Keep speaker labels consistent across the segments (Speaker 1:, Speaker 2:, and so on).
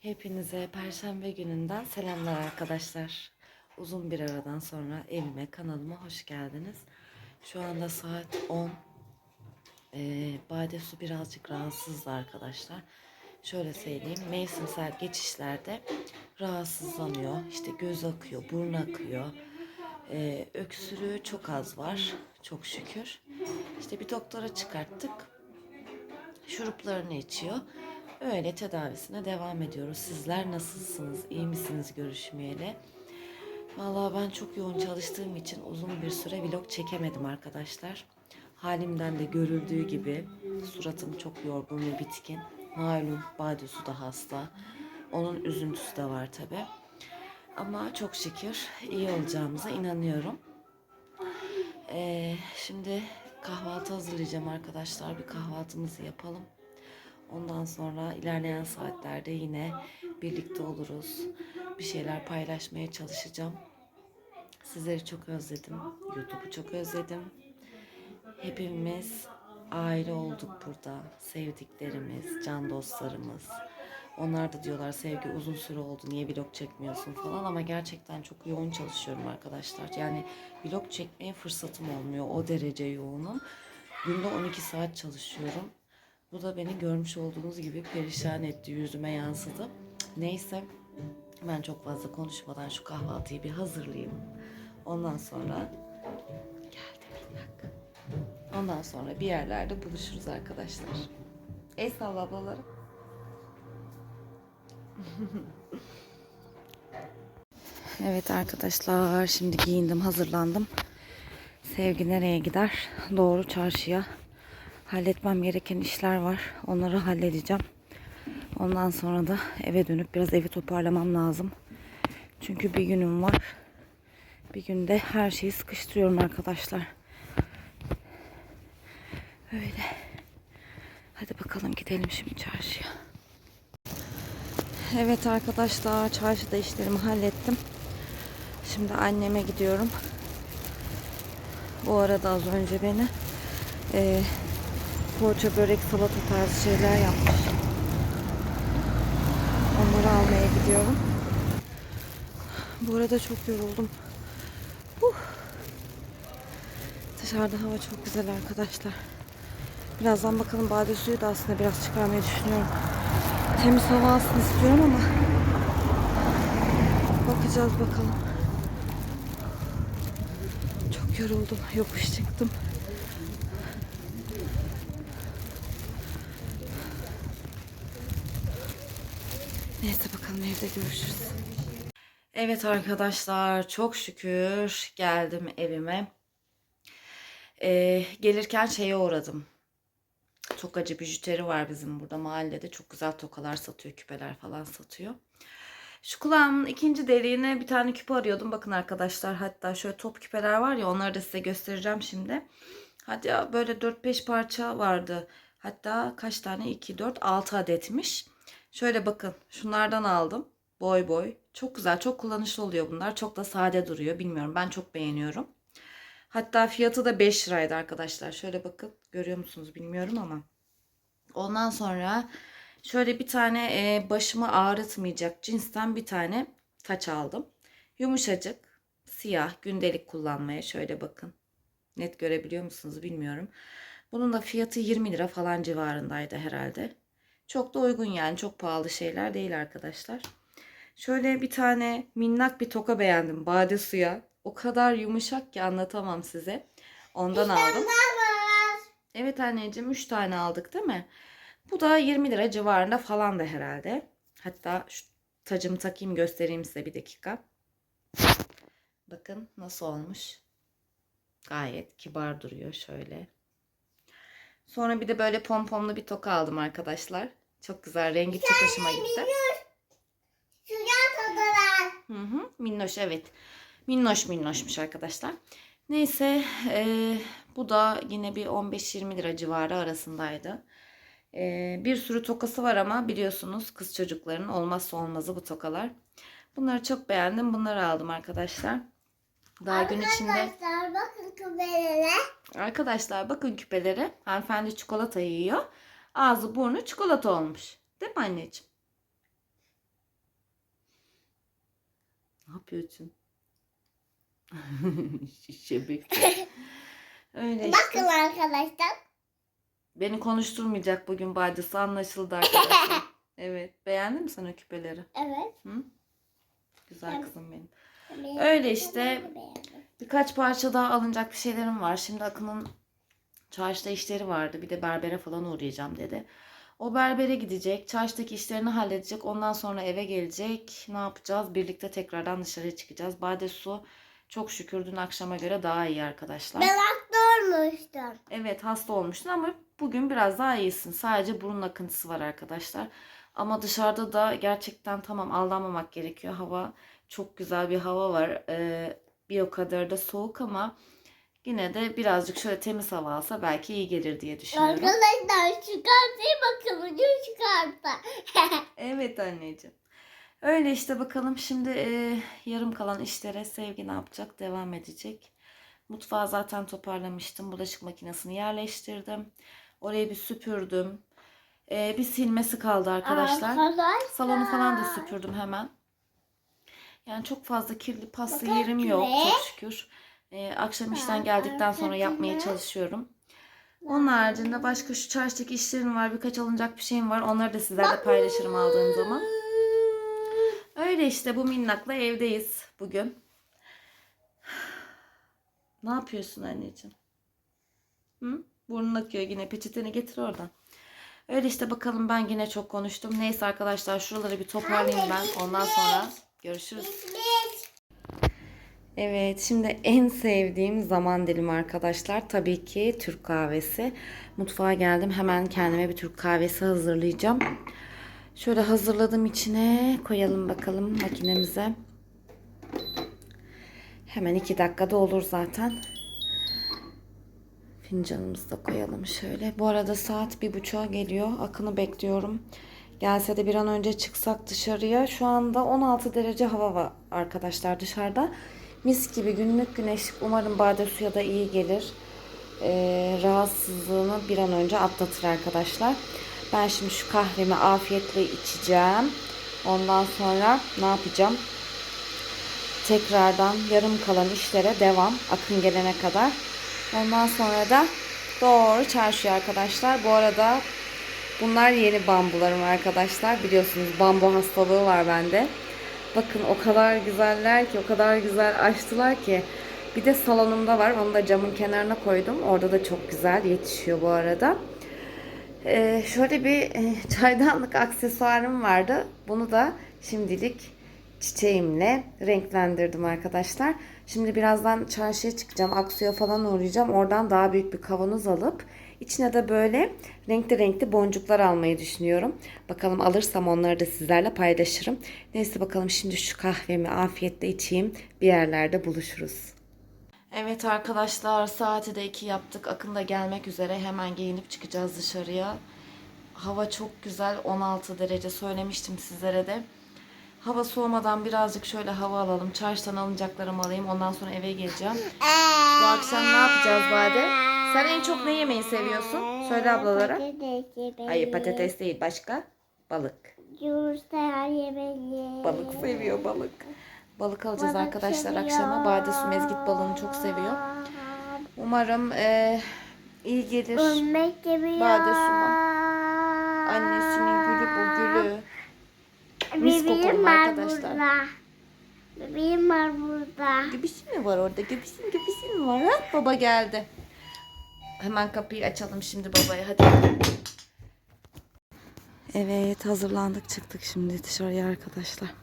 Speaker 1: Hepinize Perşembe gününden selamlar arkadaşlar. Uzun bir aradan sonra evime, kanalıma hoş geldiniz. Şu anda saat 10. Ee, Bade su birazcık rahatsızdı arkadaşlar. Şöyle söyleyeyim, mevsimsel geçişlerde rahatsızlanıyor. İşte göz akıyor, burun akıyor. Ee, öksürüğü çok az var, çok şükür. İşte bir doktora çıkarttık şuruplarını içiyor. Öyle tedavisine devam ediyoruz. Sizler nasılsınız? İyi misiniz görüşmeyeli? Vallahi ben çok yoğun çalıştığım için uzun bir süre vlog çekemedim arkadaşlar. Halimden de görüldüğü gibi suratım çok yorgun ve bitkin. Malum Badisu da hasta. Onun üzüntüsü de var tabi. Ama çok şükür iyi olacağımıza inanıyorum. Ee, şimdi kahvaltı hazırlayacağım arkadaşlar. Bir kahvaltımızı yapalım. Ondan sonra ilerleyen saatlerde yine birlikte oluruz. Bir şeyler paylaşmaya çalışacağım. Sizleri çok özledim. YouTube'u çok özledim. Hepimiz aile olduk burada. Sevdiklerimiz, can dostlarımız. Onlar da diyorlar sevgi uzun süre oldu niye vlog çekmiyorsun falan ama gerçekten çok yoğun çalışıyorum arkadaşlar. Yani vlog çekmeye fırsatım olmuyor. O derece yoğunum. Günde 12 saat çalışıyorum. Bu da beni görmüş olduğunuz gibi perişan etti, yüzüme yansıdı. Neyse ben çok fazla konuşmadan şu kahvaltıyı bir hazırlayayım. Ondan sonra geldi minnak. Ondan sonra bir yerlerde buluşuruz arkadaşlar. Ey salla ablalarım. evet arkadaşlar şimdi giyindim hazırlandım. Sevgi nereye gider? Doğru çarşıya. Halletmem gereken işler var. Onları halledeceğim. Ondan sonra da eve dönüp biraz evi toparlamam lazım. Çünkü bir günüm var. Bir günde her şeyi sıkıştırıyorum arkadaşlar. Öyle. Hadi bakalım gidelim şimdi çarşıya. Evet arkadaşlar çarşıda işlerimi hallettim. Şimdi anneme gidiyorum. Bu arada az önce beni e, poğaça, börek, salata tarzı şeyler yapmış. Onları almaya gidiyorum. Bu arada çok yoruldum. Uh. Dışarıda hava çok güzel arkadaşlar. Birazdan bakalım bade suyu da aslında biraz çıkarmayı düşünüyorum. Temiz hava alsın istiyorum ama bakacağız bakalım. Çok yoruldum. Yokuş çıktım. Neyse bakalım evde görüşürüz. Evet arkadaşlar çok şükür geldim evime. Ee, gelirken şeye uğradım. Tokacı bijuteri var bizim burada mahallede. Çok güzel tokalar satıyor, küpeler falan satıyor. Şu kulağımın ikinci deliğine bir tane küpe arıyordum. Bakın arkadaşlar hatta şöyle top küpeler var ya onları da size göstereceğim şimdi. Hatta böyle 4-5 parça vardı. Hatta kaç tane? 2, 4, 6 adetmiş. Şöyle bakın şunlardan aldım. Boy boy. Çok güzel, çok kullanışlı oluyor bunlar. Çok da sade duruyor. Bilmiyorum ben çok beğeniyorum. Hatta fiyatı da 5 liraydı arkadaşlar. Şöyle bakın görüyor musunuz bilmiyorum ama. Ondan sonra şöyle bir tane e, başımı ağrıtmayacak cinsten bir tane taç aldım. Yumuşacık, siyah, gündelik kullanmaya şöyle bakın. Net görebiliyor musunuz bilmiyorum. Bunun da fiyatı 20 lira falan civarındaydı herhalde. Çok da uygun yani çok pahalı şeyler değil arkadaşlar. Şöyle bir tane minnak bir toka beğendim bade suya. O kadar yumuşak ki anlatamam size. Ondan aldım. Evet anneciğim 3 tane aldık değil mi? Bu da 20 lira civarında falan da herhalde. Hatta şu tacımı takayım göstereyim size bir dakika. Bakın nasıl olmuş. Gayet kibar duruyor şöyle. Sonra bir de böyle pompomlu bir toka aldım arkadaşlar. Çok güzel. Rengi çok hoşuma gitti. Hı hı, minnoş evet. Minnoş minnoşmuş arkadaşlar. Neyse e, bu da yine bir 15-20 lira civarı arasındaydı. E, bir sürü tokası var ama biliyorsunuz kız çocukların olmazsa olmazı bu tokalar. Bunları çok beğendim. Bunları aldım arkadaşlar. Daha gün içinde.
Speaker 2: Arkadaşlar bakın küpelere.
Speaker 1: Arkadaşlar bakın küpelere. Hanımefendi çikolata yiyor. Ağzı burnu çikolata olmuş. Değil mi anneciğim? Ne yapıyorsun? Şebek. Öyle işte.
Speaker 2: Bakın arkadaşlar.
Speaker 1: Beni konuşturmayacak bugün bacısı anlaşıldı arkadaşlar. evet. Beğendin mi sen o küpeleri?
Speaker 2: Evet.
Speaker 1: Hı? Güzel
Speaker 2: ben,
Speaker 1: kızım benim.
Speaker 2: benim.
Speaker 1: Öyle işte.
Speaker 2: Benim.
Speaker 1: Birkaç parça daha alınacak bir şeylerim var. Şimdi Akın'ın çarşıda işleri vardı. Bir de berbere falan uğrayacağım dedi. O berbere gidecek. Çarşıdaki işlerini halledecek. Ondan sonra eve gelecek. Ne yapacağız? Birlikte tekrardan dışarıya çıkacağız. Bade su çok şükür dün akşama göre daha iyi arkadaşlar.
Speaker 2: Ben hasta olmuştum.
Speaker 1: Evet hasta olmuştun ama bugün biraz daha iyisin. Sadece burun akıntısı var arkadaşlar. Ama dışarıda da gerçekten tamam aldanmamak gerekiyor. Hava çok güzel bir hava var. Ee, bir o kadar da soğuk ama yine de birazcık şöyle temiz hava alsa belki iyi gelir diye düşünüyorum.
Speaker 2: Arkadaşlar çıkartayım bakalım. Ucu çıkarttı.
Speaker 1: Evet anneciğim. Öyle işte bakalım şimdi e, yarım kalan işlere Sevgi ne yapacak? Devam edecek. Mutfağı zaten toparlamıştım. Bulaşık makinesini yerleştirdim. Orayı bir süpürdüm. E, bir silmesi kaldı arkadaşlar.
Speaker 2: Arkadaşlar.
Speaker 1: Salonu falan da süpürdüm hemen. Yani çok fazla kirli paslı
Speaker 2: Bakın
Speaker 1: yerim yok çok şükür. E, akşam işten geldikten sonra yapmaya çalışıyorum. Onun haricinde başka şu çarşıdaki işlerim var. Birkaç alınacak bir şeyim var. Onları da sizlerle paylaşırım aldığım zaman. Öyle işte bu minnakla evdeyiz bugün. Ne yapıyorsun anneciğim? Hı? Burnun akıyor yine. Peçeteni getir oradan. Öyle işte bakalım ben yine çok konuştum. Neyse arkadaşlar şuraları bir toparlayayım ben. Ondan sonra görüşürüz. Evet, şimdi en sevdiğim zaman dilimi arkadaşlar tabii ki Türk kahvesi. Mutfağa geldim. Hemen kendime bir Türk kahvesi hazırlayacağım. Şöyle hazırladım içine koyalım bakalım makinemize. Hemen iki dakikada olur zaten. Fincanımızı da koyalım şöyle. Bu arada saat bir buçuğa geliyor. Akın'ı bekliyorum. Gelse de bir an önce çıksak dışarıya. Şu anda 16 derece hava var arkadaşlar dışarıda. Mis gibi günlük güneşlik. Umarım bade suya da iyi gelir. Ee, rahatsızlığını bir an önce atlatır arkadaşlar. Ben şimdi şu kahvemi afiyetle içeceğim. Ondan sonra ne yapacağım? Tekrardan yarım kalan işlere devam. Akın gelene kadar. Ondan sonra da doğru çarşıya arkadaşlar. Bu arada bunlar yeni bambularım arkadaşlar. Biliyorsunuz bambu hastalığı var bende. Bakın o kadar güzeller ki, o kadar güzel açtılar ki. Bir de salonumda var. Onu da camın kenarına koydum. Orada da çok güzel yetişiyor bu arada. Ee, şöyle bir e, çaydanlık aksesuarım vardı. Bunu da şimdilik çiçeğimle renklendirdim arkadaşlar. Şimdi birazdan çarşıya çıkacağım. Aksu'ya falan uğrayacağım. Oradan daha büyük bir kavanoz alıp içine de böyle renkli renkli boncuklar almayı düşünüyorum. Bakalım alırsam onları da sizlerle paylaşırım. Neyse bakalım şimdi şu kahvemi afiyetle içeyim. Bir yerlerde buluşuruz. Evet arkadaşlar saati de 2 yaptık. Akın da gelmek üzere. Hemen giyinip çıkacağız dışarıya. Hava çok güzel. 16 derece söylemiştim sizlere de. Hava soğumadan birazcık şöyle hava alalım. Çarşıdan alınacaklarımı alayım. Ondan sonra eve geleceğim. Bu akşam ne yapacağız Bade? Sen en çok ne yemeyi seviyorsun? Söyle ablalara.
Speaker 2: Patates.
Speaker 1: Hayır patates değil başka. Balık.
Speaker 2: Yumurta yemeği.
Speaker 1: Balık seviyor balık. Balık alacağız
Speaker 2: Balık
Speaker 1: arkadaşlar
Speaker 2: seviyor.
Speaker 1: akşama. Bade su mezgit balığını çok seviyor. Umarım eee, iyi gelir.
Speaker 2: Ölmek seviyor.
Speaker 1: Bade suma. Annesinin gülü bu gülü. Mis
Speaker 2: Bebeğim
Speaker 1: kokulu
Speaker 2: var
Speaker 1: arkadaşlar.
Speaker 2: burada. Bebeğim var burada.
Speaker 1: Göbüşün mü var orada? Göbüşün göbüşün mü var? Ha? Baba geldi. Hemen kapıyı açalım şimdi babaya hadi. Evet hazırlandık çıktık şimdi dışarıya arkadaşlar.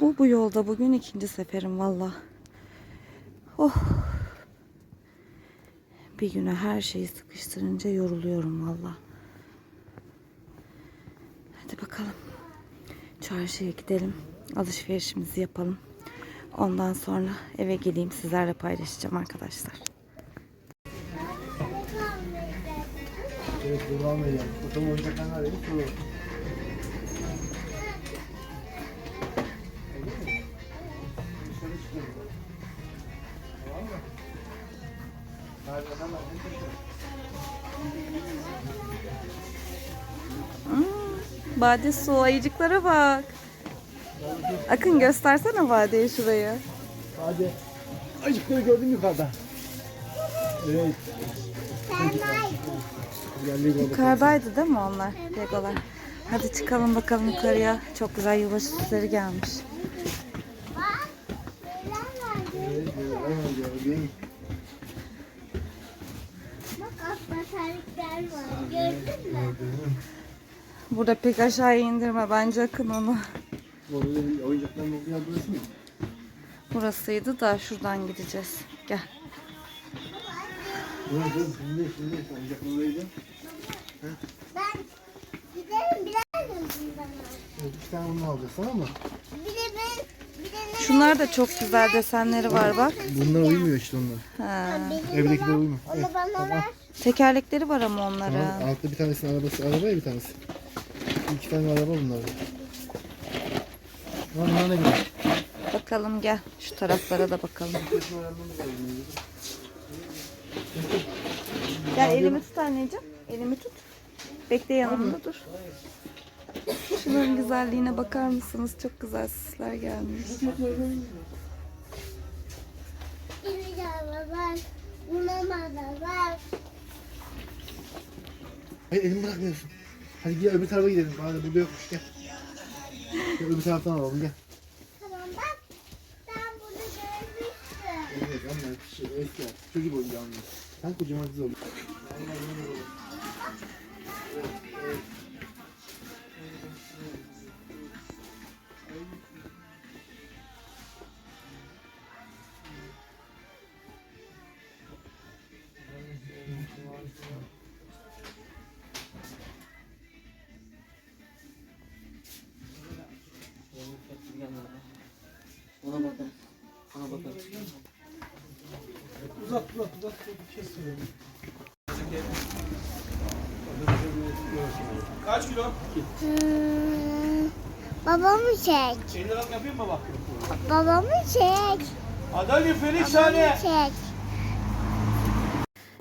Speaker 1: Bu bu yolda bugün ikinci seferim valla. Oh. Bir güne her şeyi sıkıştırınca yoruluyorum valla. Hadi bakalım. Çarşıya gidelim. Alışverişimizi yapalım. Ondan sonra eve geleyim sizlerle paylaşacağım arkadaşlar.
Speaker 3: Evet, devam edelim. Bakalım oyuncaklar hemen hadi taşıyalım.
Speaker 1: Bade su ayıcıklara bak. Akın göstersene Bade'ye şurayı.
Speaker 3: Hadi. Acıkları gördüm yukarıda. Evet. Geldik orada.
Speaker 1: Yukarıdaydı değil mi onlar? Legolar. Hadi çıkalım bakalım yukarıya. Çok güzel yılbaşı süsleri gelmiş. Burada pek aşağıya indirme bence Akın onu.
Speaker 3: Orada bir oyuncakların olduğu yer burası mı?
Speaker 1: Burasıydı da şuradan gideceğiz. Gel.
Speaker 3: Dur dur şimdi şimdi oyuncaklar oraydı.
Speaker 2: Ben giderim bilemedim bundan.
Speaker 3: Evet, iki tane bunu alacağız tamam mı?
Speaker 2: Bir de ben bir de ne
Speaker 1: Şunlar da çok güzel desenleri var bak.
Speaker 3: Bunlar uymuyor işte onlar.
Speaker 1: Ha.
Speaker 2: benim
Speaker 3: Evdekiler uymuyor.
Speaker 2: Onu bana ver.
Speaker 1: Tekerlekleri var ama onların.
Speaker 3: Tamam, altta bir tanesinin arabası, araba ya bir tanesi. İki tane araba bunlar. Lan bunlar ne güzel.
Speaker 1: Bakalım gel. Şu taraflara da bakalım. Gel elimi tut anneciğim. Elimi tut. Bekle yanımda dur. Şunların güzelliğine bakar mısınız? Çok güzel süsler gelmiş.
Speaker 3: Hayır elimi bırakmıyorsun. Hadi gel öbür tarafa gidelim. Bari burada yokmuş gel. Gel öbür taraftan alalım gel.
Speaker 2: Tamam bak. Ben bunu
Speaker 3: Evet ama şey, eski artık. Çocuk oyuncağı onlar. Sen kocaman kız oldun.
Speaker 1: Ona bakalım. Ona bakalım.
Speaker 3: Uzat uzat uzat. Bir şey.
Speaker 4: Kaç kilo?
Speaker 2: Hmm, babamı çek.
Speaker 4: 50 liralık yapayım mı bak?
Speaker 2: Babamı çek.
Speaker 4: Ali Felix
Speaker 2: Babamı çek.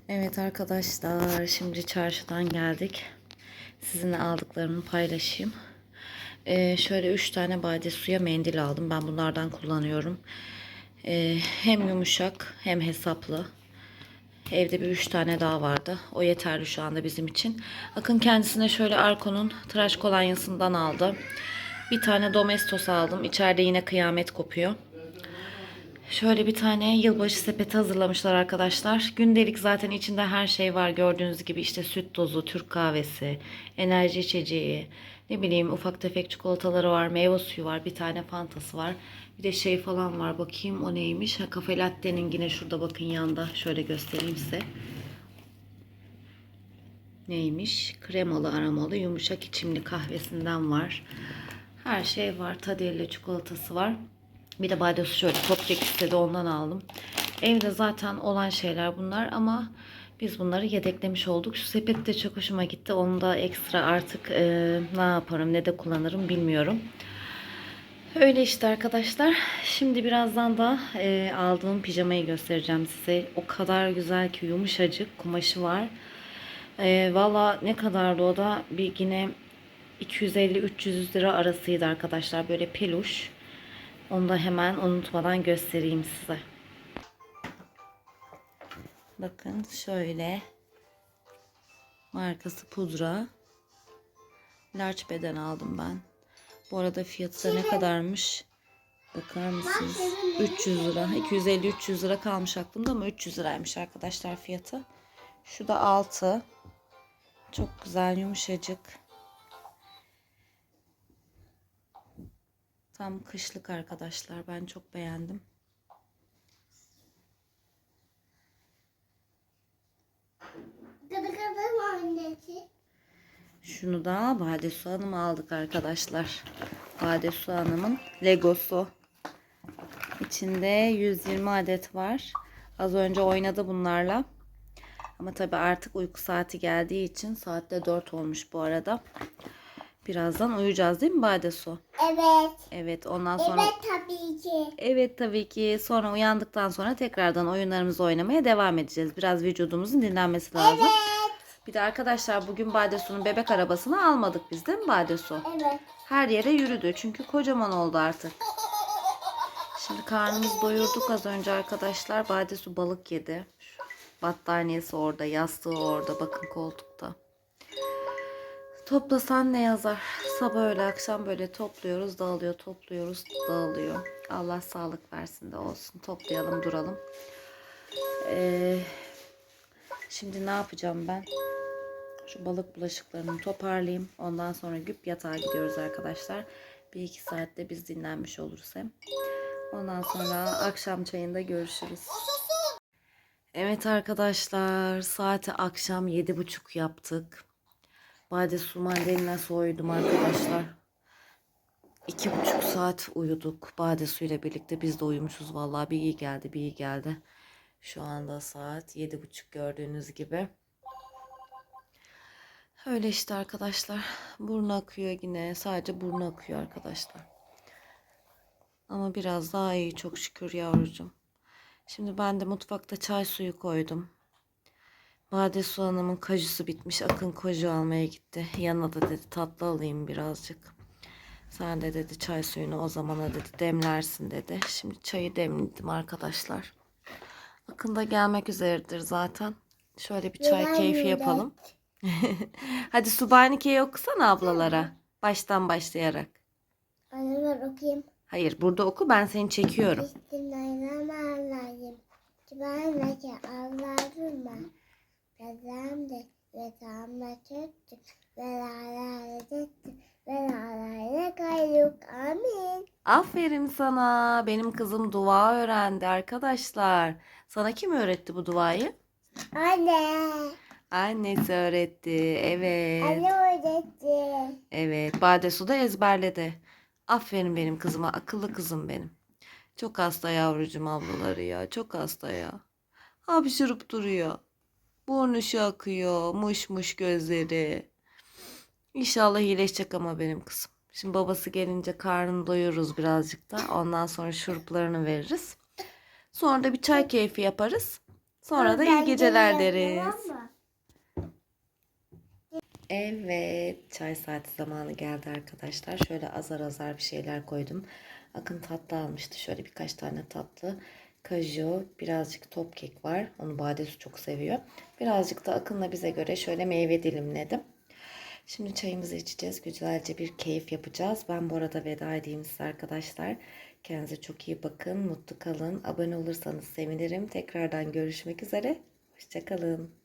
Speaker 1: Evet arkadaşlar şimdi çarşıdan geldik. Sizinle aldıklarımı paylaşayım. Ee, şöyle 3 tane bade suya mendil aldım. Ben bunlardan kullanıyorum. Ee, hem yumuşak hem hesaplı. Evde bir 3 tane daha vardı. O yeterli şu anda bizim için. Akın kendisine şöyle Arko'nun tıraş kolonyasından aldı. Bir tane Domestos aldım. İçeride yine kıyamet kopuyor. Şöyle bir tane yılbaşı sepeti hazırlamışlar arkadaşlar. Gündelik zaten içinde her şey var gördüğünüz gibi işte süt tozu, Türk kahvesi, enerji içeceği, ne bileyim ufak tefek çikolataları var, meyve suyu var, bir tane fantası var. Bir de şey falan var bakayım o neymiş. Ha, kafe latte'nin yine şurada bakın yanda şöyle göstereyim size. Neymiş? Kremalı aromalı yumuşak içimli kahvesinden var. Her şey var. Tadelle çikolatası var. Bir de badesi şöyle topçek istedi ondan aldım. Evde zaten olan şeyler bunlar ama biz bunları yedeklemiş olduk. Şu sepet de çok hoşuma gitti. Onu da ekstra artık e, ne yaparım ne de kullanırım bilmiyorum. Öyle işte arkadaşlar. Şimdi birazdan da e, aldığım pijamayı göstereceğim size. O kadar güzel ki yumuşacık kumaşı var. E, Valla ne kadardı o da bir yine 250-300 lira arasıydı arkadaşlar. Böyle peluş. Onu da hemen unutmadan göstereyim size. Bakın şöyle. Markası pudra. Large beden aldım ben. Bu arada fiyatı da ne kadarmış? Bakar mısınız? 300 lira. 250-300 lira kalmış aklımda ama 300 liraymış arkadaşlar fiyatı. Şu da 6. Çok güzel yumuşacık. Tam kışlık arkadaşlar. Ben çok beğendim.
Speaker 2: Gıdı gıdı mı annesi?
Speaker 1: Şunu da Badesu Hanım'a aldık arkadaşlar. Badesu Hanım'ın Legosu. İçinde 120 adet var. Az önce oynadı bunlarla. Ama tabii artık uyku saati geldiği için saatte 4 olmuş bu arada. Birazdan uyuyacağız değil mi Badesu?
Speaker 2: Evet.
Speaker 1: Evet ondan sonra...
Speaker 2: Evet tabii ki.
Speaker 1: Evet tabii ki sonra uyandıktan sonra tekrardan oyunlarımızı oynamaya devam edeceğiz. Biraz vücudumuzun dinlenmesi lazım.
Speaker 2: Evet.
Speaker 1: Bir de arkadaşlar bugün Badesu'nun bebek arabasını almadık biz değil mi Badesu?
Speaker 2: Evet.
Speaker 1: Her yere yürüdü çünkü kocaman oldu artık. Şimdi karnımızı doyurduk az önce arkadaşlar. Badesu balık yedi. Battaniyesi orada, yastığı orada. Bakın koltukta. Toplasan ne yazar? Sabah öyle akşam böyle topluyoruz, dağılıyor, topluyoruz, dağılıyor. Allah sağlık versin de olsun. Toplayalım, duralım. Ee, şimdi ne yapacağım ben? Şu balık bulaşıklarını toparlayayım. Ondan sonra güp yatağa gidiyoruz arkadaşlar. Bir iki saatte biz dinlenmiş oluruz hem. Ondan sonra akşam çayında görüşürüz. Evet arkadaşlar saati akşam yedi buçuk yaptık. Bade su mandalina soydum arkadaşlar. İki buçuk saat uyuduk. Bade suyla birlikte biz de uyumuşuz. Vallahi bir iyi geldi bir iyi geldi. Şu anda saat yedi buçuk gördüğünüz gibi. Öyle işte arkadaşlar. Burnu akıyor yine. Sadece burnu akıyor arkadaşlar. Ama biraz daha iyi çok şükür yavrucuğum. Şimdi ben de mutfakta çay suyu koydum. Bade Su Hanım'ın kajusu bitmiş. Akın koju almaya gitti. Yanına da dedi tatlı alayım birazcık. Sen de dedi çay suyunu o zamana dedi demlersin dedi. Şimdi çayı demledim arkadaşlar. Akın da gelmek üzeredir zaten. Şöyle bir çay keyfi yapalım. Hadi Subhanike'yi okusana ablalara. Baştan başlayarak.
Speaker 2: Anne ver okuyayım.
Speaker 1: Hayır burada oku ben seni çekiyorum.
Speaker 2: Bismillahirrahmanirrahim. Sübhaneke Allahümme Bezemde ve ve lalaletüttü ve lalale gayruk. Amin.
Speaker 1: Aferin sana. Benim kızım dua öğrendi arkadaşlar. Sana kim öğretti bu duayı?
Speaker 2: Anne.
Speaker 1: Annesi öğretti. Evet.
Speaker 2: Anne öğretti.
Speaker 1: Evet. Badesu da ezberledi. Aferin benim kızıma. Akıllı kızım benim. Çok hasta yavrucum ablaları ya. Çok hasta ya. Hapşırıp duruyor. Burnu şu akıyor. Muş muş gözleri. İnşallah iyileşecek ama benim kızım. Şimdi babası gelince karnını doyururuz birazcık da. Ondan sonra şuruplarını veririz. Sonra da bir çay keyfi yaparız. Sonra da iyi geceler deriz. Evet, çay saati zamanı geldi arkadaşlar. Şöyle azar azar bir şeyler koydum. Akın tatlı almıştı. Şöyle birkaç tane tatlı. Kaju, birazcık top kek var. Onu Badesu çok seviyor. Birazcık da Akın'la bize göre şöyle meyve dilimledim. Şimdi çayımızı içeceğiz. Güzelce bir keyif yapacağız. Ben bu arada veda edeyim size arkadaşlar. Kendinize çok iyi bakın. Mutlu kalın. Abone olursanız sevinirim. Tekrardan görüşmek üzere. Hoşçakalın.